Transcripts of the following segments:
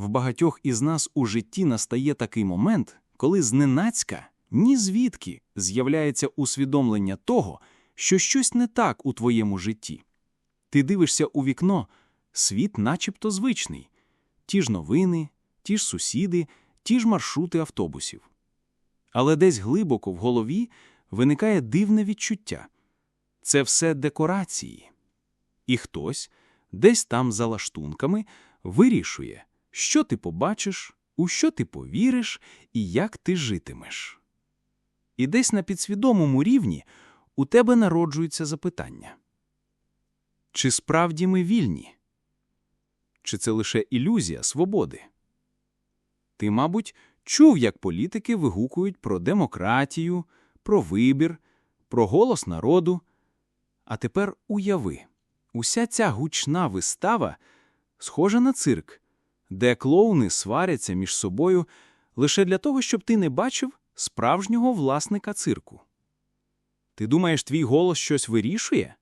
В багатьох із нас у житті настає такий момент, коли зненацька, ні звідки з'являється усвідомлення того, що щось не так у твоєму житті. Ти дивишся у вікно, світ начебто звичний. Ті ж новини, ті ж сусіди, ті ж маршрути автобусів. Але десь глибоко в голові виникає дивне відчуття. Це все декорації. І хтось, десь там за лаштунками, вирішує, що ти побачиш, у що ти повіриш і як ти житимеш. І десь на підсвідомому рівні у тебе народжується запитання. Чи справді ми вільні? Чи це лише ілюзія свободи? Ти, мабуть, чув, як політики вигукують про демократію, про вибір, про голос народу. А тепер уяви, уся ця гучна вистава схожа на цирк, де клоуни сваряться між собою лише для того, щоб ти не бачив справжнього власника цирку. Ти думаєш, твій голос щось вирішує?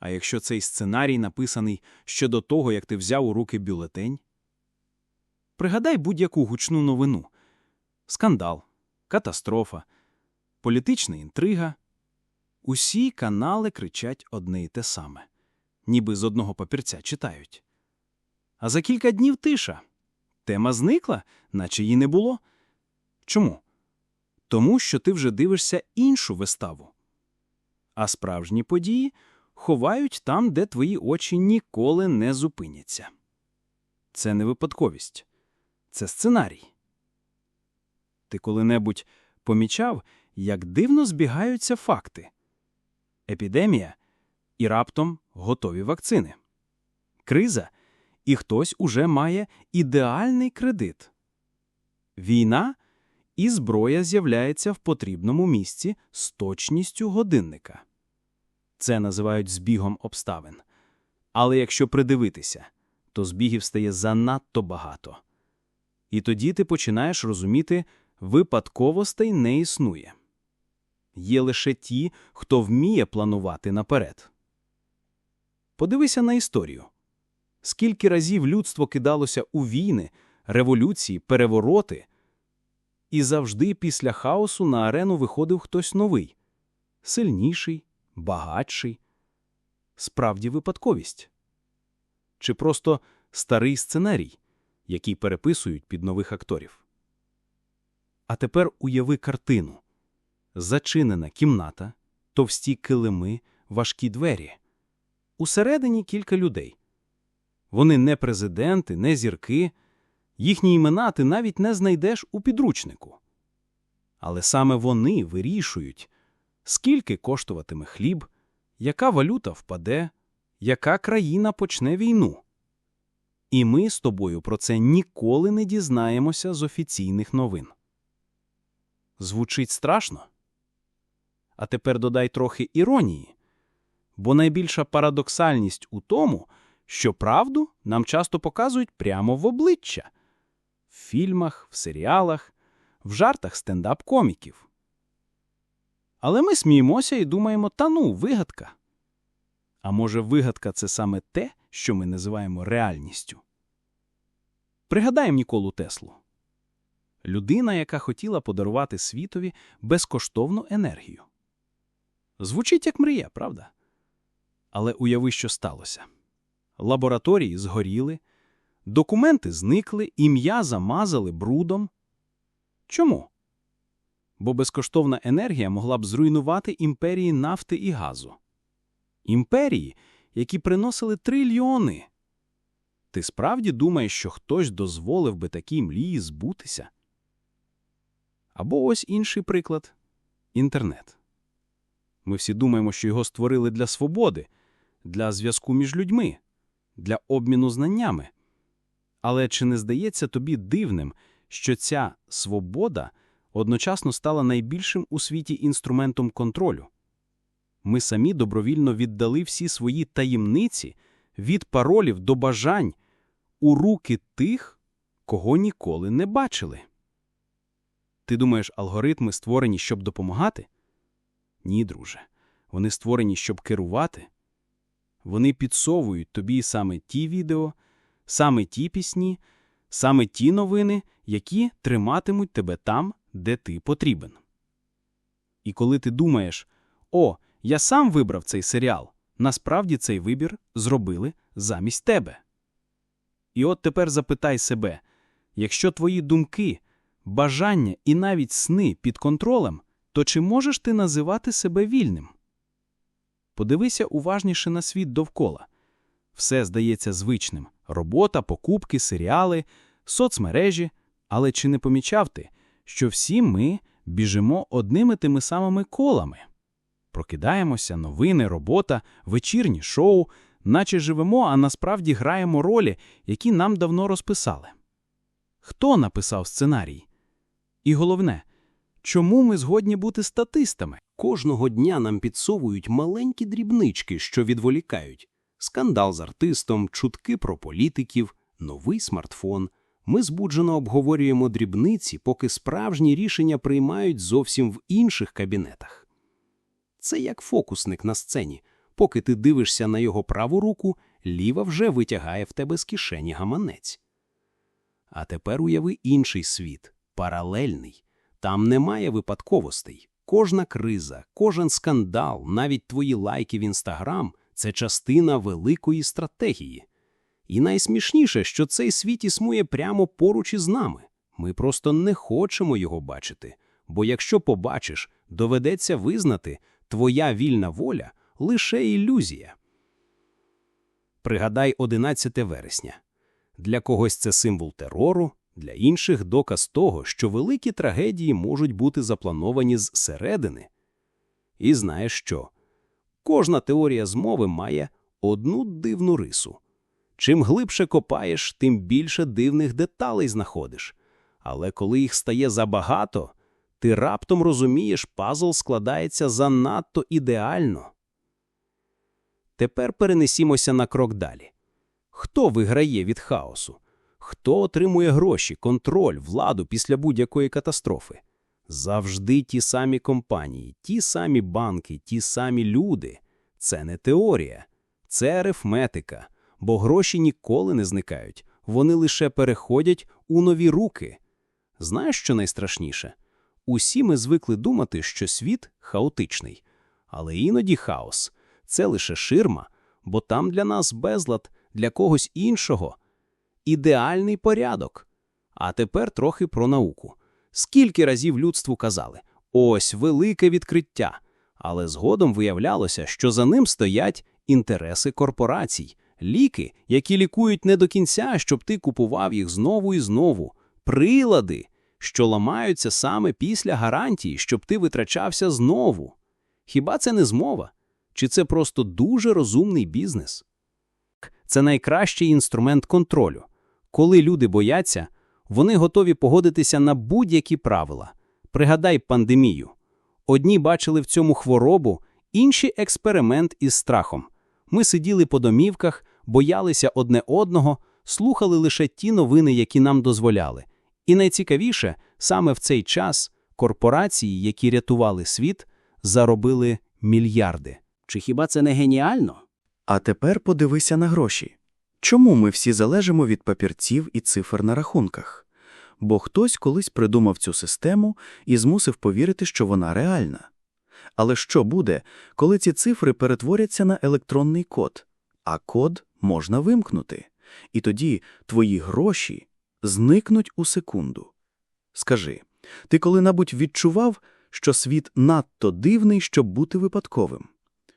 А якщо цей сценарій написаний ще до того, як ти взяв у руки бюлетень? Пригадай будь-яку гучну новину скандал, катастрофа, політична інтрига. Усі канали кричать одне й те саме, ніби з одного папірця читають. А за кілька днів тиша. Тема зникла, наче її не було. Чому? Тому що ти вже дивишся іншу виставу. А справжні події ховають там, де твої очі ніколи не зупиняться. Це не випадковість, це сценарій. Ти коли-небудь помічав, як дивно збігаються факти епідемія і раптом готові вакцини, криза, і хтось уже має ідеальний кредит. Війна і зброя з'являється в потрібному місці з точністю годинника. Це називають збігом обставин. Але якщо придивитися, то збігів стає занадто багато. І тоді ти починаєш розуміти, випадковостей не існує. Є лише ті, хто вміє планувати наперед. Подивися на історію. Скільки разів людство кидалося у війни, революції, перевороти, і завжди після хаосу на арену виходив хтось новий, сильніший, багатший. Справді випадковість? Чи просто старий сценарій, який переписують під нових акторів? А тепер уяви картину зачинена кімната, товсті килими, важкі двері. Усередині кілька людей. Вони не президенти, не зірки, їхні імена ти навіть не знайдеш у підручнику. Але саме вони вирішують, скільки коштуватиме хліб, яка валюта впаде, яка країна почне війну. І ми з тобою про це ніколи не дізнаємося з офіційних новин. Звучить страшно? А тепер додай трохи іронії, бо найбільша парадоксальність у тому, що правду нам часто показують прямо в обличчя в фільмах, в серіалах, в жартах стендап-коміків. Але ми сміємося і думаємо, та ну, вигадка. А може, вигадка це саме те, що ми називаємо реальністю? Пригадаємо Ніколу Теслу. Людина, яка хотіла подарувати світові безкоштовну енергію. Звучить як мрія, правда? Але уяви, що сталося. Лабораторії згоріли, документи зникли, ім'я замазали брудом. Чому? Бо безкоштовна енергія могла б зруйнувати імперії нафти і газу. Імперії, які приносили трильйони. Ти справді думаєш, що хтось дозволив би такій млії збутися? Або ось інший приклад інтернет. Ми всі думаємо, що його створили для свободи, для зв'язку між людьми, для обміну знаннями. Але чи не здається тобі дивним, що ця свобода одночасно стала найбільшим у світі інструментом контролю? Ми самі добровільно віддали всі свої таємниці від паролів до бажань у руки тих, кого ніколи не бачили. Ти думаєш, алгоритми створені, щоб допомагати? Ні, друже. Вони створені, щоб керувати. Вони підсовують тобі саме ті відео, саме ті пісні, Саме ті новини, які триматимуть тебе там, де ти потрібен. І коли ти думаєш, о, я сам вибрав цей серіал, насправді цей вибір зробили замість тебе. І от тепер запитай себе, якщо твої думки, бажання і навіть сни під контролем, то чи можеш ти називати себе вільним? Подивися уважніше на світ довкола. Все здається звичним робота, покупки, серіали, соцмережі. Але чи не помічав ти, що всі ми біжимо одними тими самими колами? Прокидаємося, новини, робота, вечірні шоу, наче живемо, а насправді граємо ролі, які нам давно розписали. Хто написав сценарій? І головне, чому ми згодні бути статистами? Кожного дня нам підсовують маленькі дрібнички, що відволікають. Скандал з артистом, чутки про політиків, новий смартфон. Ми збуджено обговорюємо дрібниці, поки справжні рішення приймають зовсім в інших кабінетах. Це як фокусник на сцені. Поки ти дивишся на його праву руку, ліва вже витягає в тебе з кишені гаманець. А тепер уяви інший світ, паралельний. Там немає випадковостей. Кожна криза, кожен скандал, навіть твої лайки в інстаграм це частина великої стратегії. І найсмішніше, що цей світ існує прямо поруч із нами. Ми просто не хочемо його бачити. Бо якщо побачиш, доведеться визнати, твоя вільна воля лише ілюзія. Пригадай 11 вересня. Для когось це символ терору, для інших доказ того, що великі трагедії можуть бути заплановані зсередини. І знаєш що? Кожна теорія змови має одну дивну рису. Чим глибше копаєш, тим більше дивних деталей знаходиш. Але коли їх стає забагато, ти раптом розумієш, пазл складається занадто ідеально. Тепер перенесімося на крок далі. Хто виграє від хаосу? Хто отримує гроші, контроль, владу після будь-якої катастрофи? Завжди ті самі компанії, ті самі банки, ті самі люди. Це не теорія, це арифметика, бо гроші ніколи не зникають, вони лише переходять у нові руки. Знаєш, що найстрашніше? Усі ми звикли думати, що світ хаотичний, але іноді хаос це лише ширма, бо там для нас безлад, для когось іншого ідеальний порядок. А тепер трохи про науку. Скільки разів людству казали ось велике відкриття, але згодом виявлялося, що за ним стоять інтереси корпорацій, ліки, які лікують не до кінця, щоб ти купував їх знову і знову, прилади, що ламаються саме після гарантії, щоб ти витрачався знову. Хіба це не змова? Чи це просто дуже розумний бізнес? Це найкращий інструмент контролю. Коли люди бояться, вони готові погодитися на будь-які правила. Пригадай пандемію. Одні бачили в цьому хворобу, інші експеримент із страхом. Ми сиділи по домівках, боялися одне одного, слухали лише ті новини, які нам дозволяли. І найцікавіше, саме в цей час корпорації, які рятували світ, заробили мільярди. Чи хіба це не геніально? А тепер подивися на гроші. Чому ми всі залежимо від папірців і цифр на рахунках? Бо хтось колись придумав цю систему і змусив повірити, що вона реальна. Але що буде, коли ці цифри перетворяться на електронний код, а код можна вимкнути, і тоді твої гроші зникнуть у секунду? Скажи, ти коли-небудь відчував, що світ надто дивний, щоб бути випадковим?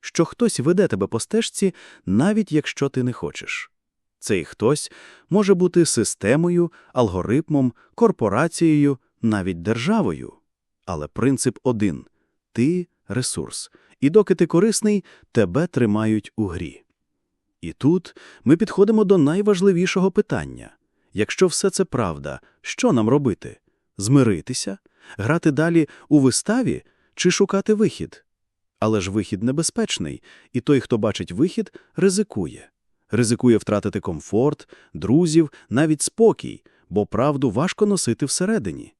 Що хтось веде тебе по стежці, навіть якщо ти не хочеш? Цей хтось може бути системою, алгоритмом, корпорацією, навіть державою. Але принцип один ти ресурс, і доки ти корисний, тебе тримають у грі. І тут ми підходимо до найважливішого питання якщо все це правда, що нам робити? Змиритися, грати далі у виставі чи шукати вихід? Але ж вихід небезпечний, і той, хто бачить вихід, ризикує. Ризикує втратити комфорт, друзів, навіть спокій, бо правду важко носити всередині.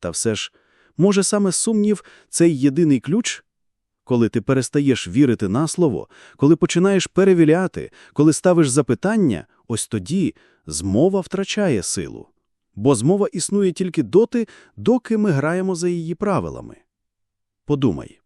Та все ж, може, саме сумнів цей єдиний ключ? Коли ти перестаєш вірити на слово, коли починаєш перевіряти, коли ставиш запитання, ось тоді змова втрачає силу. Бо змова існує тільки доти, доки ми граємо за її правилами. Подумай,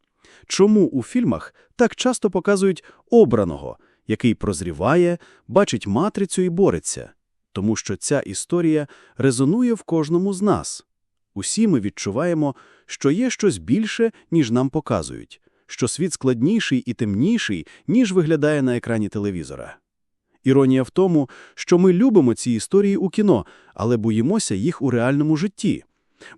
чому у фільмах так часто показують обраного, який прозріває, бачить матрицю і бореться? Тому що ця історія резонує в кожному з нас. Усі ми відчуваємо, що є щось більше, ніж нам показують, що світ складніший і темніший, ніж виглядає на екрані телевізора. Іронія в тому, що ми любимо ці історії у кіно, але боїмося їх у реальному житті.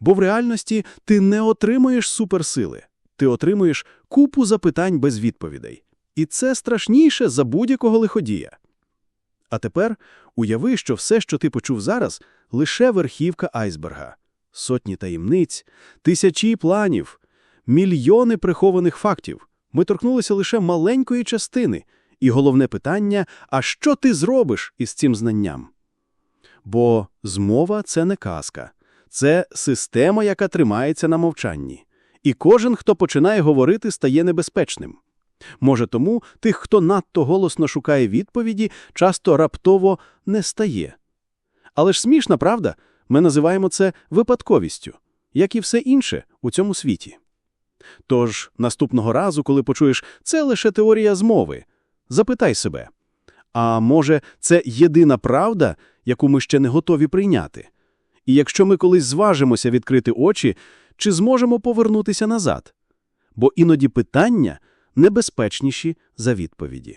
Бо в реальності ти не отримуєш суперсили, ти отримуєш купу запитань без відповідей. І це страшніше за будь-якого лиходія. А тепер уяви, що все, що ти почув зараз, лише верхівка айсберга. Сотні таємниць, тисячі планів, мільйони прихованих фактів. Ми торкнулися лише маленької частини. І головне питання – а що ти зробиш із цим знанням? Бо змова – це не казка. Це система, яка тримається на мовчанні. І кожен, хто починає говорити, стає небезпечним. Може тому тих, хто надто голосно шукає відповіді, часто раптово не стає. Але ж смішна, правда? Ми називаємо це випадковістю, як і все інше у цьому світі. Тож, наступного разу, коли почуєш «це лише теорія змови», запитай себе, а може, це єдина правда, яку ми ще не готові прийняти? І якщо ми колись зважимося відкрити очі, чи зможемо повернутися назад? Бо іноді питання небезпечніші за відповіді.